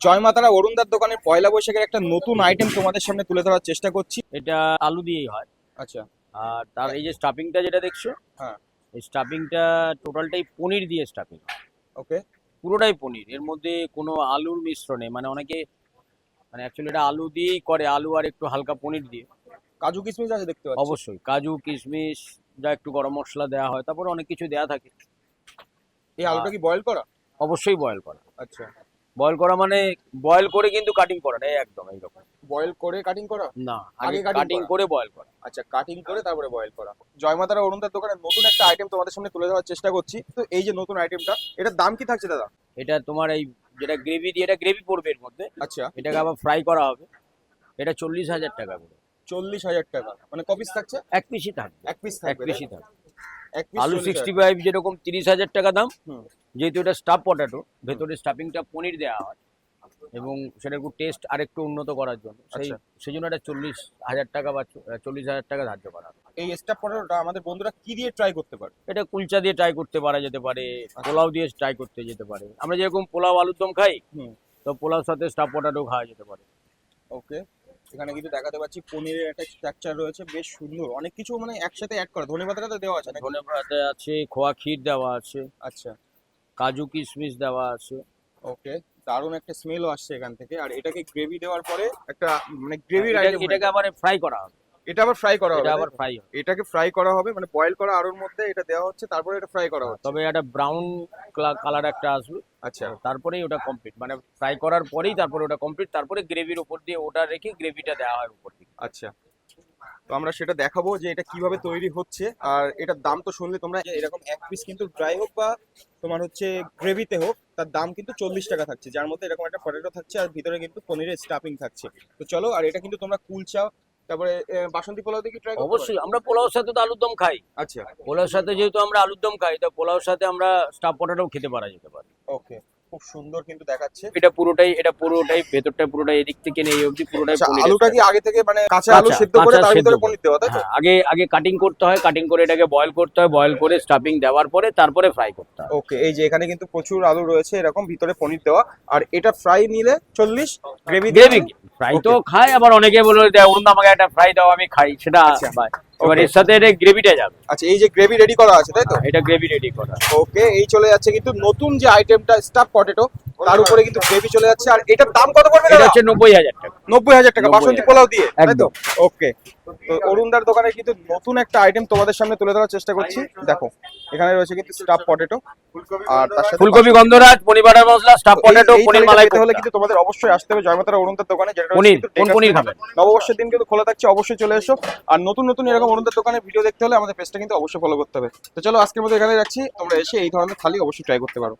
জয় মাতারা অরুণদার দোকানের পয়লা বৈশাখের একটা নতুন আইটেম তোমাদের সামনে তুলে ধরার চেষ্টা করছি। এটা আলু দিয়েই হয়। আচ্ছা। আর তার এই যে স্টাফিংটা যেটা দেখছ হ্যাঁ। এই স্টাফিংটা টোটালটাই পনির দিয়ে স্টাফিং ওকে। পুরোটাই পনির এর মধ্যে কোনো আলুর মিশ্রণে মানে অনেকে মানে অ্যাকচুয়ালি এটা আলু দিয়েই করে আলু আর একটু হালকা পনির দিয়ে। কাজু কিশমিশ আছে দেখতে পাচ্ছি। অবশ্যই কাজু কিশমিশ যা একটু গরম মশলা দেওয়া হয় তারপরে অনেক কিছু দেওয়া থাকে। এই আলুটা কি বয়েল করা? অবশ্যই বয়েল করা। আচ্ছা। বয়েল করা মানে বয়েল করে কিন্তু কাটিং করা না এই একদম এইরকম বয়েল করে কাটিং করা? না আগে কাটিং করে? বয়েল করা। আচ্ছা কাটিং করে তারপরে বয়েল করা। জয় মাতারা অরুণদার দোকানের নতুন একটা আইটেম তোমাদের সামনে তুলে ধরার চেষ্টা করছি। তো এই যে নতুন আইটেমটা এটার দাম কি থাকছে দাদা? এটা তোমার এই যেটা গ্রেভি দিয়ে এটা গ্রেভি পড়বে এর মধ্যে। আচ্ছা। এটাকে আবার ফ্রাই করা হবে। এটা চল্লিশ হাজার টাকা করে। চল্লিশ হাজার টাকা। মানে কপিস থাকছে? এক পিসই থাকবে। এক পিস এক? পিসই থাকবে। আলু সিক্সটি ফাইভ যেরকম তিরিশ হাজার টাকা দাম। যেহেতু এটা স্টাফ পটাটো ভেতরে স্টাফিংটা পনির দেওয়া হয় এবং সেটা একটু টেস্ট আরেকটু উন্নত করার জন্য সেই আচ্ছা। সেই জন্য এটা চল্লিশ হাজার টাকা বা চল্লিশ হাজার টাকা ধার্য করা হয়। এই স্টাফ পটাটোটা আমাদের বন্ধুরা কি দিয়ে ট্রাই করতে পারে এটা কুলচা দিয়ে ট্রাই করতে পারা যেতে পারে পোলাও দিয়ে ট্রাই করতে যেতে পারে আমরা যেরকম পোলাও আলুর দম খাই। তো পোলাওর সাথে স্টাফ পটাটো খাওয়া যেতে পারে ওকে এখানে কিন্তু দেখাতে পাচ্ছি পনিরের একটা স্ট্রাকচার রয়েছে বেশ সুন্দর। অনেক কিছু মানে একসাথে অ্যাড করা। ধনে পাতাটা তো দেওয়া আছে? ধনে পাতা আছে খোয়া ক্ষীর দেওয়া আছে আচ্ছা। কাজু কিশমিশ দেওয়া আছে। ওকে দারুণ একটা স্মেলও আসছে এখান থেকে। আর এটাকে গ্রেভি দেওয়ার পরে একটা মানে গ্রেভি এটা- এটাকে আবার ফ্রাই করা হবে। এটা আবার ফ্রাই করা হবে এটা আবার ফ্রাই হবে। এটাকে ফ্রাই করা হবে মানে বয়েল করা আলুর মধ্যে এটা দেওয়া হচ্ছে তারপরে এটা ফ্রাই করা হচ্ছে। তবে একটা ব্রাউন কালার একটা আসবে। আচ্ছা। তারপরেই ওটা কমপ্লিট মানে ফ্রাই করার পরেই তারপরে ওটা কমপ্লিট তারপরে গ্রেভির উপর দিয়ে ওটা রেখে গ্রেভিটা দেওয়া হয় উপর দিকে। আচ্ছা। তো আমরা সেটা দেখাবো যে এটা কীভাবে তৈরি হচ্ছে আর এটার দাম তো শুনলে তোমরা এরকম এক পিস কিন্তু ড্রাই হোক বা তোমার হচ্ছে গ্রেভিতে হোক তার দাম কিন্তু চল্লিশ টাকা থাকছে যার মধ্যে এরকম একটা পটেটো থাকছে আর ভিতরে কিন্তু পনিরের স্টাফিং থাকছে। তো চলো আর এটা কিন্তু তোমরা কুলচা তারপরে বাসন্তী পোলাও দিয়ে ট্রাই অবশ্যই আমরা পোলাওর সাথে তো আলুর দম খাই। আচ্ছা। পোলাওর সাথে যেহেতু আমরা আলুর দম খাই তো পোলাওর সাথে আমরা স্টাফ পটাটাও খেতে পারা যেতে পারে। ওকে খুব সুন্দর কিন্তু দেখাচ্ছে। এটা পুরোটাই এটা পুরোটাই ভেতরটা পুরোটাই এদিক থেকে নিয়ে এই অবধি পুরোটাই আচ্ছা আলুটা কি আগে থেকে মানে কাঁচা আলু সিদ্ধ করে তার ভিতরে পনির দেওয়া তাই হ্যাঁ, আগে আগে কাটিং করতে হয় কাটিং করে এটাকে বয়েল করতে হয় বয়েল করে স্টাফিং দেওয়ার পরে তারপরে ফ্রাই করতে হয়। ওকে এই যে এখানে কিন্তু প্রচুর আলু রয়েছে এরকম ভিতরে পনির দেওয়া। আর এটা ফ্রাই নিলে চল্লিশ গ্রেভি গ্রেভি ফ্রাই তো খায় আবার অনেকে বলে অরুণ আমাকে একটা ফ্রাই দাও আমি খাই। সেটা আচ্ছা। এবার এর সাথে এটা গ্রেভিটা যাবে। আচ্ছা এই যে গ্রেভি রেডি করা আছে তাই তো? এটা গ্রেভি রেডি করা। ওকে এই চলে যাচ্ছে কিন্তু নতুন যে আইটেমটা স্টাফ পটেটো তার উপরে কিন্তু গ্রেভি চলে যাচ্ছে। আর এটার দাম কত পড়বে এটা হচ্ছে নব্বই হাজার টাকা। নব্বই হাজার টাকা বাসন্তী পোলাও দিয়ে তাই তো? একদম। ওকে তো অরুণদার দোকানে কিন্তু নতুন একটা আইটেম তোমাদের সামনে তুলে ধরার চেষ্টা করছি। দেখো এখানে রয়েছে কিন্তু স্টাফ পটেটো আর তার সাথে ফুলকপি গন্ধরাজ paneer butter masala stuff potato paneer malai পেতে হলে কিন্তু তোমাদের অবশ্যই আসতে হবে জয়মাতারা অরুণদার দোকানে যেটা পনির কোন পনির। খাবেন? নববর্ষের দিন কিন্তু খোলা থাকছে অবশ্যই চলে এসো। আর নতুন নতুন এরকম অরুণদার দোকানে ভিডিও দেখতে হলে আমাদের পেজটা কিন্তু অবশ্যই ফলো করতে হবে। তো চলো আজকের মতো এখানে রাখছি। তোমরা এসে এই ধরনের থালি অবশ্যই ট্রাই করতে পারো।